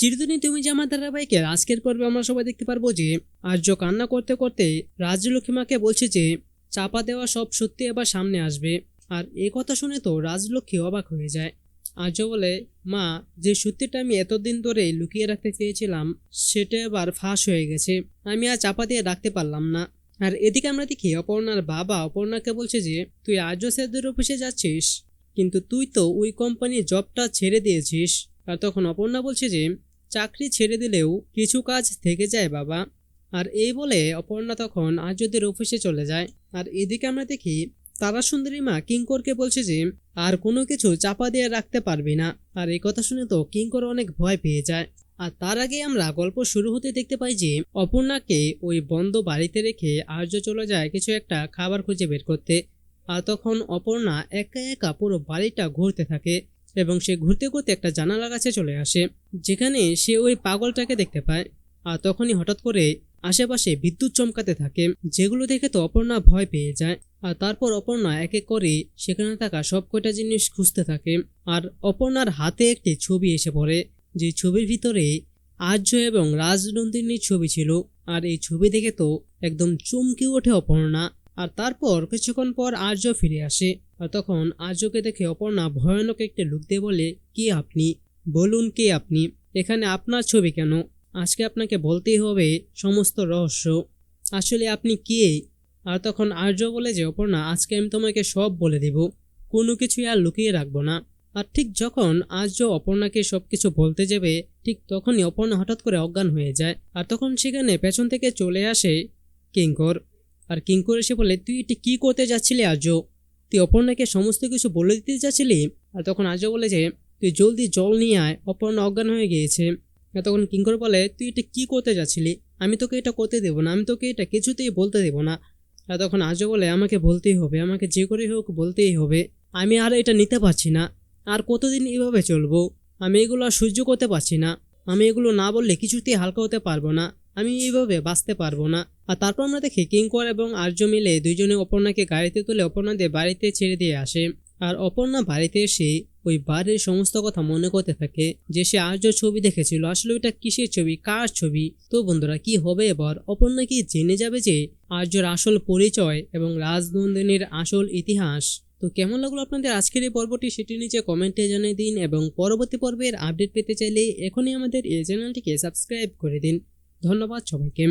চিরদিনই তুমি যে আমার ধারাবাহিকের আজকের পর্বে আমরা সবাই দেখতে পারব যে, আর্য কান্না করতে করতে রাজলক্ষ্মীমাকে বলছে যে, চাপা দেওয়া সব সত্যি এবার সামনে আসবে। আর এই কথা শুনে তো রাজলক্ষ্মী অবাক হয়ে যায়। আর্য বলে, মা, যে সত্যিটা আমি এতদিন ধরে লুকিয়ে রাখতে চেয়েছিলাম, সেটা এবার ফাঁস হয়ে গেছে। আমি আর চাপা দিয়ে রাখতে পারলাম না। আর এদিকে আমরা দেখি অপর্ণার বাবা অপর্ণাকে বলছে যে, তুই আর্য স্যারদের অফিসে যাচ্ছিস? কিন্তু তুই তো ওই কোম্পানির জবটা ছেড়ে দিয়েছিস। আর তখন অপর্ণা বলছে যে চাকরি ছেড়ে দিলেও কিছু কাজ থেকে যায় বাবা। আর এই বলে অপর্ণা তখন আর্যদের অফিসে চলে যায়। আর এদিকে আমরা দেখি তারা সুন্দরী মা কিঙ্করকে বলছে যে, আর কোনো কিছু চাপা দিয়ে রাখতে পারবি না। আর এই কথা শুনে তো কিঙ্কর অনেক ভয় পেয়ে যায়। আর তার আগে আমরা গল্প শুরু হতে দেখতে পাই যে, অপর্ণাকে ওই বন্ধ বাড়িতে রেখে আর্য চলে যায় কিছু একটা খাবার খুঁজে বের করতে। আর তখন অপর্ণা একা একা পুরো বাড়িটা ঘুরতে থাকে। এবং সে ঘুরতে ঘুরতে একটা জানালার কাছে চলে আসে, যেখানে সে ওই পাগলটাকে দেখতে পায়। আর তখনই হঠাৎ করে আশেপাশে বিদ্যুৎ চমকাতে থাকে, যেগুলো দেখে তো অপর্ণা ভয় পেয়ে যায়। আর তারপর অপর্ণা এক এক করে সেখানে থাকা সব কয়টা জিনিস খুঁজতে থাকে। আর অপর্ণার হাতে একটি ছবি এসে পড়ে, যে ছবির ভিতরে আর্য এবং রাজনন্দিনীর ছবি ছিল। আর এই ছবি দেখে তো একদম চমকে ওঠে অপর্ণা। আর তারপর কিছুক্ষণ পর আর্য ফিরে আসে। তখন আর্যকে দেখে অপর্ণা ভয়ানক একটি লুক দিয়ে বলে, কি আপনি? বলুন কে আপনি? এখানে আপনার ছবি কেন? আজকে আপনাকে বলতেই হবে সমস্ত রহস্য। আসলে আপনি কে? আর তখন আর্য বলে যে, অপর্ণা, আজকে আমি তোমাকে সব বলে দেব। কোনো কিছুই আর লুকিয়ে রাখব না। আর ঠিক যখন আর্য অপর্ণাকে সব কিছু বলতে যাবে, ঠিক তখনই অপর্ণা হঠাৎ করে অজ্ঞান হয়ে যায়। আর তখন সেখানে পেছন থেকে চলে আসে কিঙ্কর। আর কিঙ্কর এসে বলে, তুই এটি কি করতে যাচ্ছিলি আর্য? তুই অপর্ণাকে সমস্ত কিছু বলে দিতে চাচ্ছিলি? আর তখন আজও বলে যে, তুই জলদি জল নিয়ে আয়। অপর্ণা অজ্ঞান হয়ে গিয়েছে। আর তখন কিঙ্কর বলে, তুই এটা কি করতে যাচ্ছিলি? আমি তোকে এটা করতে দেবো না, আমি তোকে এটা কিছুতেই বলতে দেবো না। আর তখন আজও বলে, আমাকে বলতেই হবে, আমাকে যে করে হোক বলতেই হবে। আমি আর এটা নিতে পারছি না। আর কতদিন এভাবে চলবো? আমি এগুলো আর সহ্য করতে পারছি না। আমি এগুলো না বললে কিছুতেই হালকা হতে পারব না। আমি এইভাবে বাঁচতে পারব না। আর তারপর আমরা দেখি কিঙ্কর এবং আর্য মিলে দুইজনে অপর্ণাকে গাড়িতে তুলে অপর্ণাদের বাড়িতে ছেড়ে দিয়ে আসে। আর অপর্ণা বাড়িতে এসে ওই বাড়ির সমস্ত কথা মনে করতে থাকে যে সে আর্য ছবি দেখেছিল। আসলে ওইটা কিসের ছবি? কার ছবি? তো বন্ধুরা, কি হবে এবার? অপর্ণা কি জেনে যাবে যে আর্যর আসল পরিচয় এবং রাজনন্দিনীর আসল ইতিহাস? তো কেমন লাগল আপনাদের আজকের এই পর্বটি সেটি নিচে কমেন্টে জানিয়ে দিন এবং পরবর্তী পর্বের আপডেট পেতে চাইলে এখনই আমাদের এই চ্যানেলটিকে সাবস্ক্রাইব করে দিন। ধন্যবাদ সবাইকে।